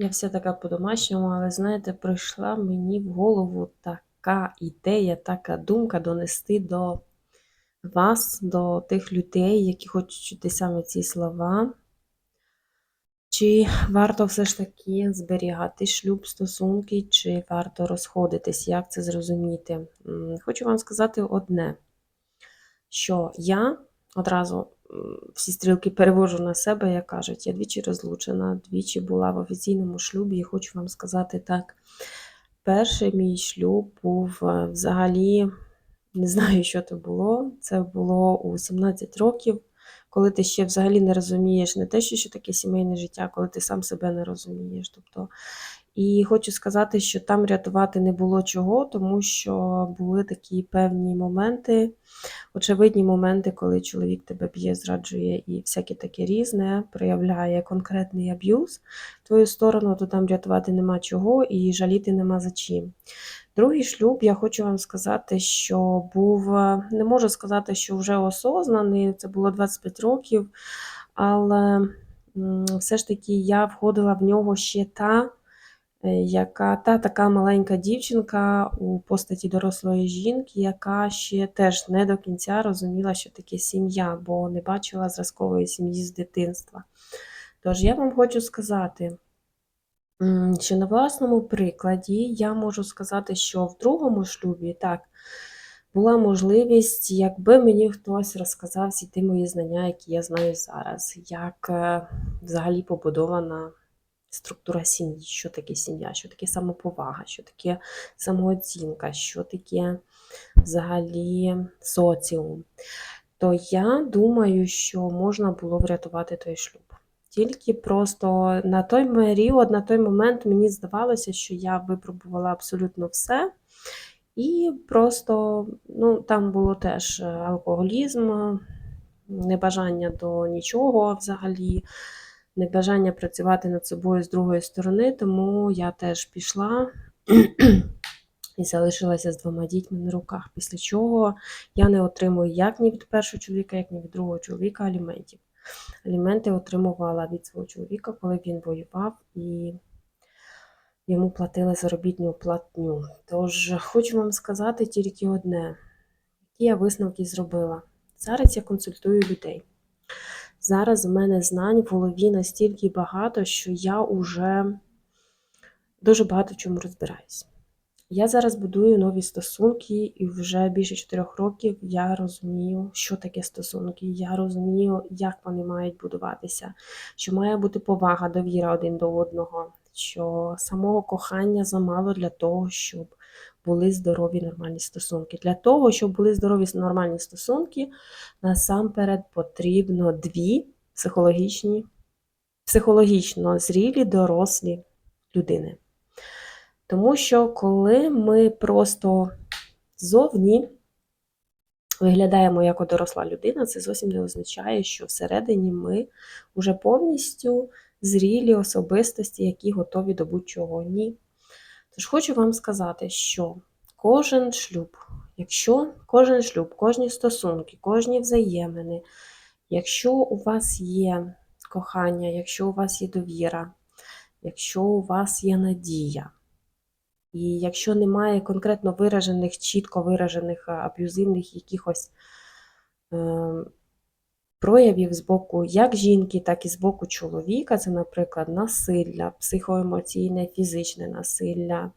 Я вся така по-домашньому, але знаєте, прийшла мені в голову така ідея, така думка донести до вас, до тих людей, які хочуть чути саме ці слова. Чи варто все ж таки зберігати шлюб, стосунки, чи варто розходитись? Як це зрозуміти? Хочу вам сказати одне, що я одразу всі стрілки перевожу на себе, як кажуть, я двічі розлучена, двічі була в офіційному шлюбі, і хочу вам сказати так. Перший мій шлюб був е, взагалі, не знаю, що це було. Це було у 17 років, коли ти ще взагалі не розумієш не те, що таке сімейне життя, коли ти сам себе не розумієш. Тобто, і хочу сказати, що там рятувати не було чого, тому що були такі певні моменти, очевидні моменти, коли чоловік тебе б'є, зраджує і всяке таке різне, проявляє конкретний аб'юз в твою сторону, то там рятувати нема чого і жаліти нема за чим. Другий шлюб, я хочу вам сказати, що був, не можу сказати, що вже осознаний, це було 25 років, але все ж таки я входила в нього ще та, яка та така маленька дівчинка у постаті дорослої жінки, яка ще теж не до кінця розуміла, що таке сім'я, бо не бачила зразкової сім'ї з дитинства. Тож я вам хочу сказати, що на власному прикладі я можу сказати, що в другому шлюбі так була можливість, якби мені хтось розказав всі ті мої знання, які я знаю зараз, як е, взагалі побудована структура сім'ї, що таке сім'я, що таке самоповага, що таке самооцінка, що таке взагалі соціум, то я думаю, що можна було врятувати той шлюб. Тільки просто на той період, на той момент мені здавалося, що я випробувала абсолютно все. І просто ну, там було теж е, алкоголізм, небажання до нічого взагалі, небажання працювати над собою з другої сторони, тому я теж пішла і залишилася з двома дітьми на руках. Після чого я не отримую як ні від першого чоловіка, як ні від другого чоловіка аліментів. Аліменти отримувала від свого чоловіка, коли він воював і йому платили заробітну платню. Тож хочу вам сказати тільки одне, які я висновки зробила. Зараз я консультую людей. Зараз в мене знань в голові настільки багато, що я вже дуже багато в чому розбираюсь. Я зараз будую нові стосунки, і вже більше 4 років я розумію, що таке стосунки. Я розумію, як вони мають будуватися, що має бути повага, довіра один до одного, що самого кохання замало для того, щоб були здорові нормальні стосунки. Для того, щоб були здорові нормальні стосунки, насамперед потрібно дві психологічні, психологічно зрілі, дорослі людини. Тому що коли ми просто зовні виглядаємо як доросла людина, це зовсім не означає, що всередині ми вже повністю зрілі особистості, які готові до будь-чого. Ні. Тож хочу вам сказати, що кожен шлюб, якщо кожен шлюб, кожні стосунки, кожні взаємини, якщо у вас є кохання, якщо у вас є довіра, якщо у вас є надія, і якщо немає конкретно виражених, чітко виражених аб'юзивних якихось е, проявів з боку як жінки, так і з боку чоловіка, це, наприклад, насилля, психоемоційне, фізичне насилля,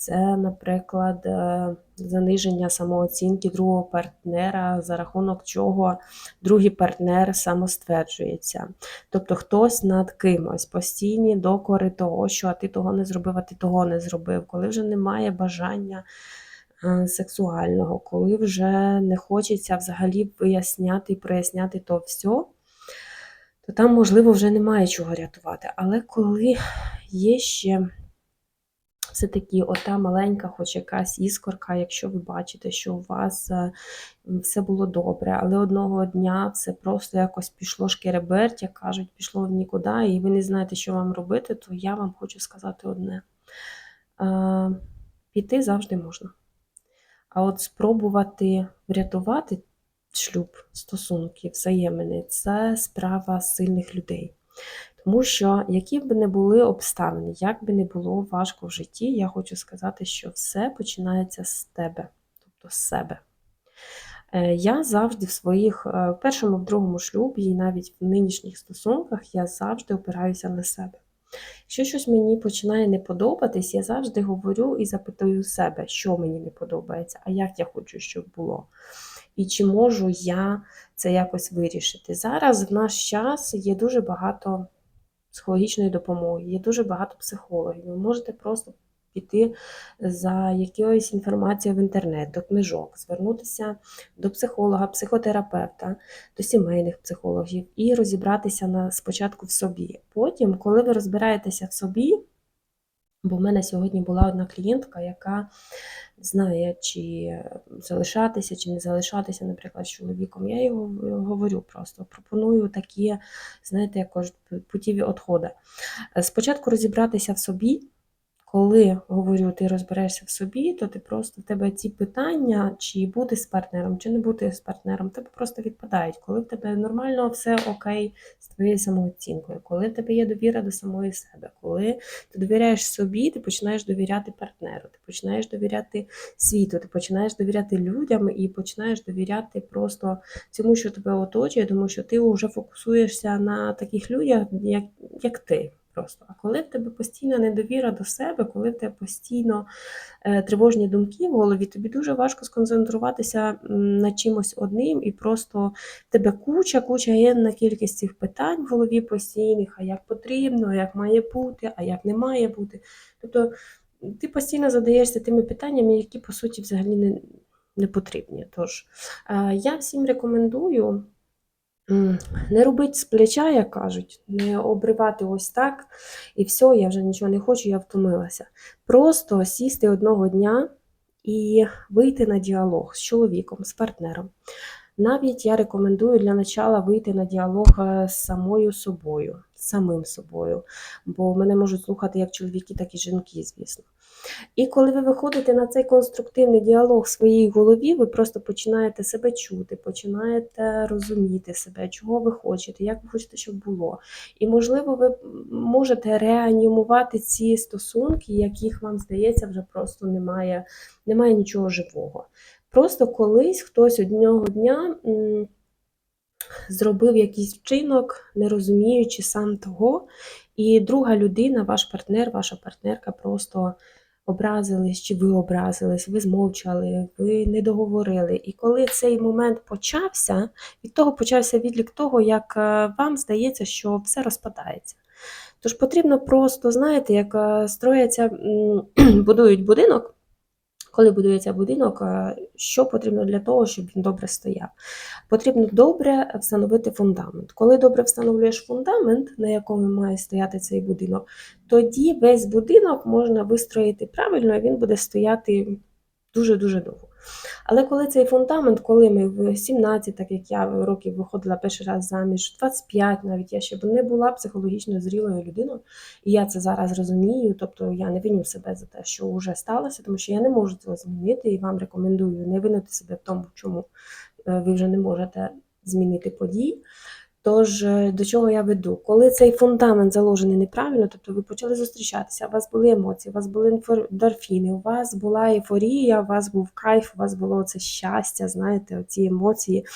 це, наприклад, е, заниження самооцінки другого партнера, за рахунок чого другий партнер самостверджується. Тобто хтось над кимось, постійні докори того, що а ти того не зробив, а ти того не зробив, коли вже немає бажання сексуального, коли вже не хочеться взагалі виясняти і проясняти то все, то там, можливо, вже немає чого рятувати. Але коли є ще все-таки ота маленька, хоч якась іскорка, якщо ви бачите, що у вас е, все було добре, але одного дня все просто якось пішло шкереберть, як кажуть, пішло в нікуди, і ви не знаєте, що вам робити, то я вам хочу сказати одне: Е, піти завжди можна. А от спробувати врятувати шлюб, стосунки, взаємини це справа сильних людей. Тому що, які б не були обставини, як би не було важко в житті, я хочу сказати, що все починається з тебе, тобто з себе. Е, Я завжди в своїх е, в першому, в другому шлюбі, і навіть в нинішніх стосунках, я завжди опираюся на себе. Якщо щось мені починає не подобатись, я завжди говорю і запитую себе, що мені не подобається, а як я хочу, щоб було. І чи можу я це якось вирішити. Зараз в наш час є дуже багато психологічної допомоги, є дуже багато психологів. Ви можете просто піти за якоюсь інформацією в інтернет, до книжок, звернутися до психолога, психотерапевта, до сімейних психологів і розібратися на, спочатку в собі. Потім, коли ви розбираєтеся в собі, бо в мене сьогодні була одна клієнтка, яка знає, чи залишатися, чи не залишатися, наприклад, з чоловіком. Я гов- говорю просто, пропоную такі, знаєте, як путіві відходи. Спочатку розібратися в собі. Коли говорю, ти розберешся в собі, то ти просто в тебе ці питання, чи бути з партнером, чи не бути з партнером, тебе просто відпадають. Коли в тебе нормально все окей з твоєю самооцінкою, коли в тебе є довіра до самої себе, коли ти довіряєш собі, ти починаєш довіряти партнеру, ти починаєш довіряти світу, ти починаєш довіряти людям і починаєш довіряти просто цьому, що тебе оточує, тому що ти вже фокусуєшся на таких людях, як, як ти. Просто. А коли в тебе постійна недовіра до себе, коли в тебе постійно е, тривожні думки в голові, тобі дуже важко сконцентруватися на чимось одним, і просто в тебе куча, куча генна кількість цих питань в голові постійних, а як потрібно, а як має бути, а як не має бути. Тобто ти постійно задаєшся тими питаннями, які по суті взагалі не, не потрібні. Тож е, я всім рекомендую. Не робити з плеча, як кажуть, не обривати ось так, і все, я вже нічого не хочу, я втомилася. Просто сісти одного дня і вийти на діалог з чоловіком, з партнером. Навіть я рекомендую для начала вийти на діалог е, з самою собою, самим собою, бо мене можуть слухати як чоловіки, так і жінки, звісно. І коли ви виходите на цей конструктивний діалог в своїй голові, ви просто починаєте себе чути, починаєте розуміти себе, чого ви хочете, як ви хочете, щоб було. І, можливо, ви можете реанімувати ці стосунки, яких вам здається, вже просто немає, немає нічого живого. Просто колись хтось одного дня зробив якийсь вчинок, не розуміючи сам того, і друга людина, ваш партнер, ваша партнерка просто образились, чи ви образились, ви змовчали, ви не договорили. І коли цей момент почався, від того почався відлік того, як е, вам здається, що все розпадається. Тож потрібно просто, знаєте, як е, строяться, будують будинок. Коли будується будинок, е, що потрібно для того, щоб він добре стояв? Потрібно добре встановити фундамент. Коли добре встановлюєш фундамент, на якому має стояти цей будинок, тоді весь будинок можна вистроїти правильно, і він буде стояти дуже-дуже довго. Але коли цей фундамент, коли ми в 17, так як я років виходила перший раз заміж, 25 навіть я ще б не була психологічно зрілою людиною, і я це зараз розумію, тобто я не виню себе за те, що вже сталося, тому що я не можу цього змінити, і вам рекомендую не винити себе в тому, чому е, ви вже не можете змінити події. Тож е, до чого я веду? Коли цей фундамент заложений неправильно, тобто ви почали зустрічатися, у вас були емоції, у вас були дорфіни, у вас була ейфорія, у вас був кайф, у вас було це щастя, знаєте, оці емоції,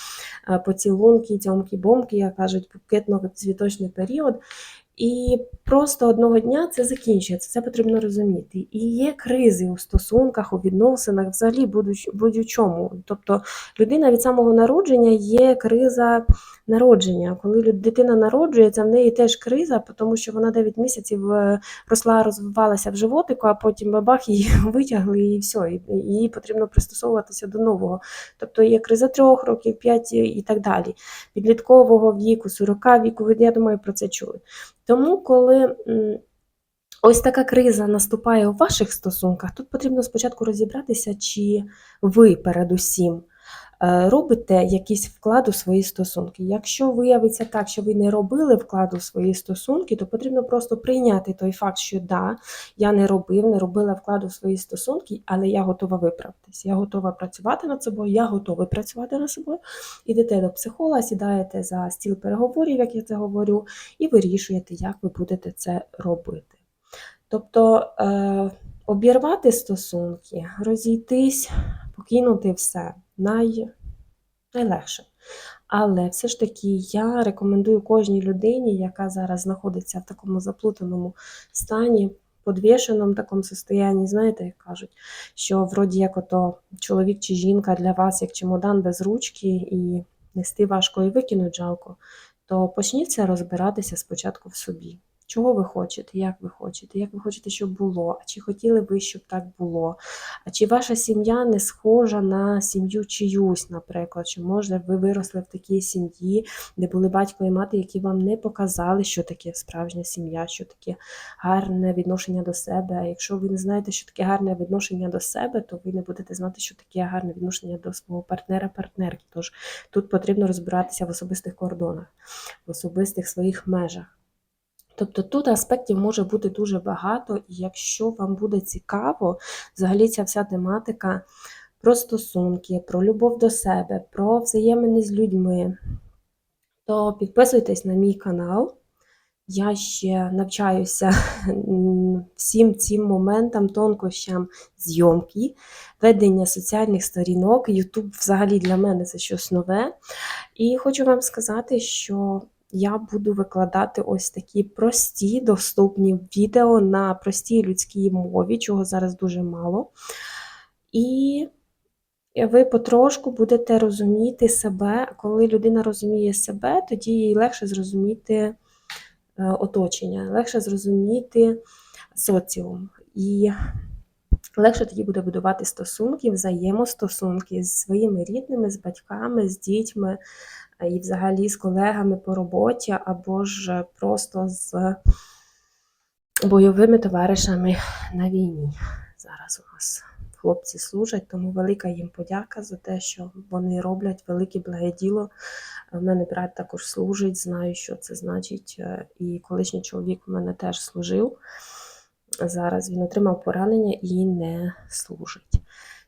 е, поцілунки, тьомки-бомки, як кажуть, букетно-цвіточний період. І просто одного дня це закінчується, це потрібно розуміти. І є кризи у стосунках, у відносинах, взагалі будь- будь-у чому. Тобто людина від самого народження є криза народження. Коли дитина народжується, в неї теж криза, тому що вона 9 місяців е, росла, розвивалася в животику, а потім бабах її витягли і все, і їй потрібно пристосовуватися до нового. Тобто є криза трьох років, 5 і так далі. Підліткового віку, 40 віку, я думаю, про це чули. Тому, коли ось така криза наступає у ваших стосунках, тут потрібно спочатку розібратися, чи ви передусім робите якийсь вклад у свої стосунки. Якщо виявиться так, що ви не робили вкладу в свої стосунки, то потрібно просто прийняти той факт, що да, я не робив, не робила вкладу в свої стосунки, але я готова виправитись. Я готова працювати над собою, я готовий працювати над собою. Ідете до психолога, сідаєте за стіл переговорів, як я це говорю, і вирішуєте, як ви будете це робити. Тобто е, обірвати стосунки, розійтись, покинути все най, найлегше. Але все ж таки я рекомендую кожній людині, яка зараз знаходиться в такому заплутаному стані, подвішеному такому состоянні, знаєте, як кажуть, що вроді як ото чоловік чи жінка для вас як чемодан без ручки, і нести важко і викинуть жалко, то почніться розбиратися спочатку в собі. Чого ви хочете, як ви хочете, як ви хочете, щоб було, а чи хотіли ви, щоб так було? А чи ваша сім'я не схожа на сім'ю чиюсь, наприклад, чи може ви виросли в такій сім'ї, де були батько і мати, які вам не показали, що таке справжня сім'я, що таке гарне відношення до себе. А якщо ви не знаєте, що таке гарне відношення до себе, то ви не будете знати, що таке гарне відношення до свого партнера-партнерки. Тож тут потрібно розбиратися в особистих кордонах, в особистих своїх межах. Тобто тут аспектів може бути дуже багато, і якщо вам буде цікаво, взагалі ця вся тематика про стосунки, про любов до себе, про взаємини з людьми, то підписуйтесь на мій канал. Я ще навчаюся всім цим моментам, тонкощам зйомки, ведення соціальних сторінок. YouTube взагалі для мене це щось нове. І хочу вам сказати, що я буду викладати ось такі прості, доступні відео на простій людській мові, чого зараз дуже мало. І ви потрошку будете розуміти себе. Коли людина розуміє себе, тоді їй легше зрозуміти е, оточення, легше зрозуміти соціум. І легше тоді буде будувати стосунки, взаємостосунки з своїми рідними, з батьками, з дітьми і взагалі з колегами по роботі, або ж просто з бойовими товаришами на війні. Зараз у нас хлопці служать, тому велика їм подяка за те, що вони роблять велике благе діло. В мене брат також служить, знаю, що це значить. І колишній чоловік в мене теж служив. Зараз він отримав поранення і не служить.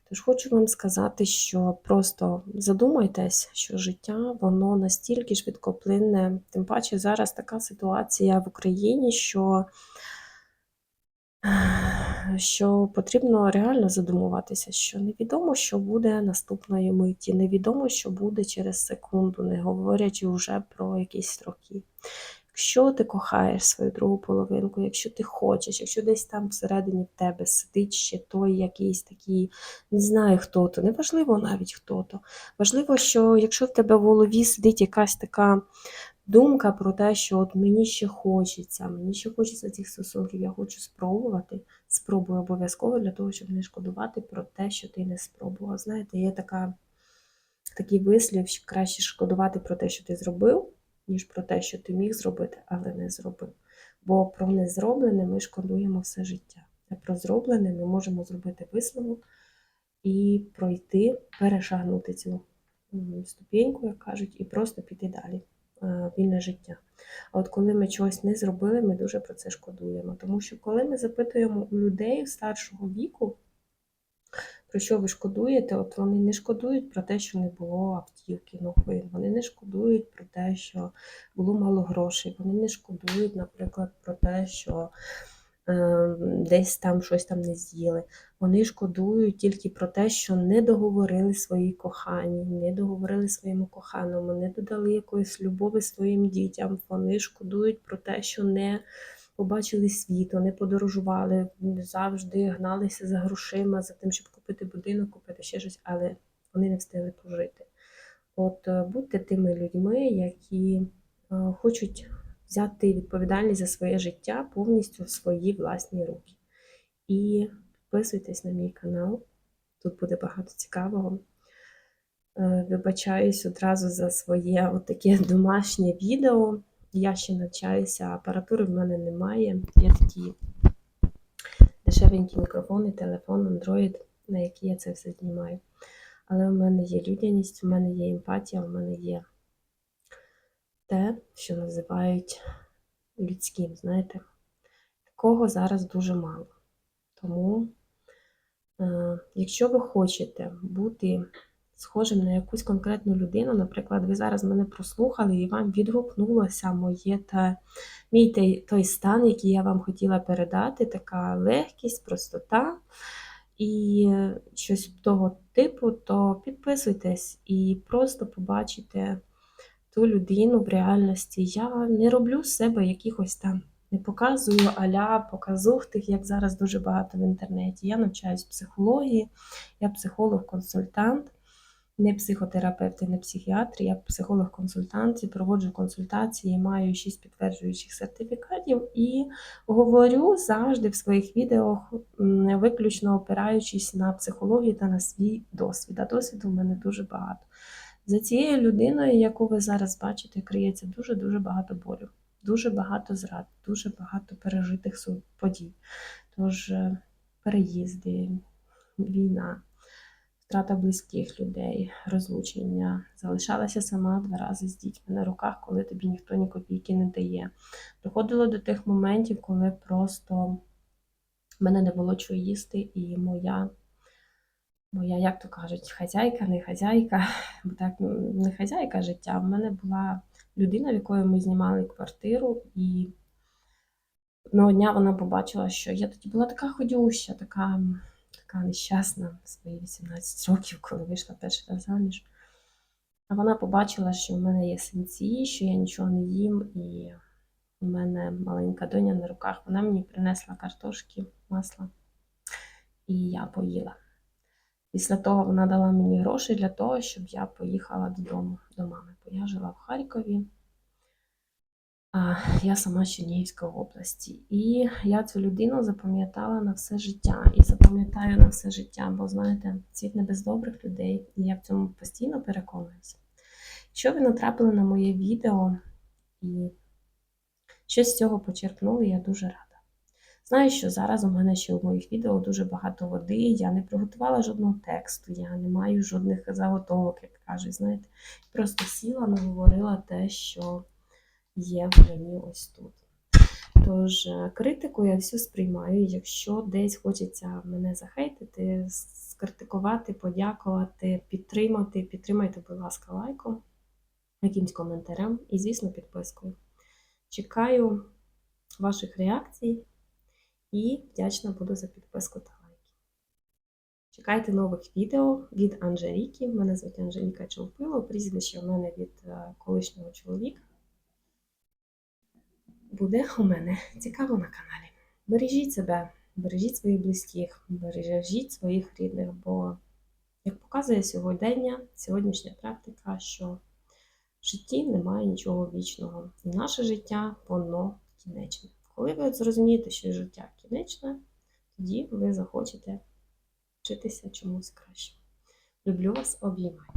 Тож хочу вам сказати, що просто задумайтесь, що життя воно настільки швидкоплинне, тим паче зараз така ситуація в Україні, що що потрібно реально задумуватися, що невідомо, що буде наступної миті, невідомо, що буде через секунду, не говорячи вже про якісь роки. Якщо ти кохаєш свою другу половинку, якщо ти хочеш, якщо десь там всередині в тебе сидить ще той якийсь такий, не знаю хто то, неважливо навіть хто то. Важливо, що якщо в тебе в голові сидить якась така думка про те, що от мені ще хочеться, мені ще хочеться цих стосунків, я хочу спробувати, спробую обов'язково для того, щоб не шкодувати про те, що ти не спробував. Знаєте, є така, такий вислів, що краще шкодувати про те, що ти зробив ніж про те, що ти міг зробити, але не зробив. Бо про незроблене ми шкодуємо все життя. А про зроблене ми можемо зробити висновок і пройти, перешагнути цю ступеньку, як кажуть, і просто піти далі вільне життя. А от коли ми чогось не зробили, ми дуже про це шкодуємо. Тому що коли ми запитуємо у людей старшого віку, про що ви шкодуєте? От вони не шкодують про те, що не було автівки нової, вони не шкодують про те, що було мало грошей, вони не шкодують, наприклад, про те, що е, десь там щось там не з'їли. Вони шкодують тільки про те, що не договорили своїй коханій, не договорили своєму коханому, не додали якоїсь любові своїм дітям. Вони шкодують про те, що не побачили світ, вони подорожували, завжди гналися за грошима, за тим, щоб купити будинок, купити ще щось, але вони не встигли пожити. От е, будьте тими людьми, які е, хочуть взяти відповідальність за своє життя повністю в свої власні руки. І підписуйтесь на мій канал, тут буде багато цікавого. Е, вибачаюсь одразу за своє таке домашнє відео. Я ще навчаюся, апаратури в мене немає. Є такі дешевенькі мікрофони, телефон, Android, на які я це все знімаю. Але в мене є людяність, в мене є емпатія, в мене є те, що називають людським, знаєте. Такого зараз дуже мало. Тому, е, якщо ви хочете бути схожим на якусь конкретну людину, наприклад, ви зараз мене прослухали і вам відгукнулося моє та мій той, той стан, який я вам хотіла передати, така легкість, простота і щось того типу, то підписуйтесь і просто побачите ту людину в реальності. Я не роблю з себе якихось там, не показую аля показухтих, як зараз дуже багато в інтернеті. Я навчаюсь психології, я психолог-консультант, не психотерапевт і не психіатр, я психолог-консультант проводжу консультації, маю шість підтверджуючих сертифікатів і говорю завжди в своїх відео, виключно опираючись на психологію та на свій досвід. А досвіду в мене дуже багато. За цією людиною, яку ви зараз бачите, криється дуже-дуже багато болю, дуже багато зрад, дуже багато пережитих подій. Тож е, переїзди, війна, втрата близьких людей, розлучення, залишалася сама два рази з дітьми на руках, коли тобі ніхто ні копійки не дає. Доходило до тих моментів, коли просто в мене не було чого їсти, і моя моя, як то кажуть, хазяйка, не хазяйка, бо так ну, не хазяйка життя. В мене була людина, в якої ми знімали квартиру, і одного дня вона побачила, що я тоді була така ходюща, така, така нещасна свої 18 років, коли вийшла перший раз заміж. А вона побачила, що в мене є синці, що я нічого не їм, і у мене маленька доня на руках. Вона мені принесла картошки, масла, і я поїла. Після того вона дала мені гроші для того, щоб я поїхала додому до мами. Бо я жила в Харкові, я сама з Чернігівської області. І я цю людину запам'ятала на все життя. І запам'ятаю на все життя, бо знаєте, світ не без добрих людей, і я в цьому постійно переконуюся. Якщо ви натрапили на моє відео і щось з цього почерпнули, я дуже рада. Знаю, що зараз у мене ще у моїх відео дуже багато води, я не приготувала жодного тексту, я не маю жодних заготовок, як кажуть, знаєте. Просто сіла, наговорила те, що є в мені ось тут. Тож, е, критику я всю сприймаю. Якщо десь хочеться мене захейтити, скритикувати, подякувати, підтримати, підтримайте, будь ласка, лайком, якимсь коментарем і, звісно, підпискою. Чекаю ваших реакцій і вдячна буду за підписку та лайки. Чекайте нових відео від Анжеліки. Мене звуть Анжеліка Човпило, прізвище в мене від е, колишнього чоловіка. Буде у мене цікаво на каналі. Бережіть себе, бережіть своїх близьких, бережіть своїх рідних, бо, як показує сьогодення, сьогоднішня практика, що в житті немає нічого вічного. І наше життя, воно кінечне. Коли ви зрозумієте, що життя кінечне, тоді ви захочете вчитися чомусь краще. Люблю вас, обіймаю.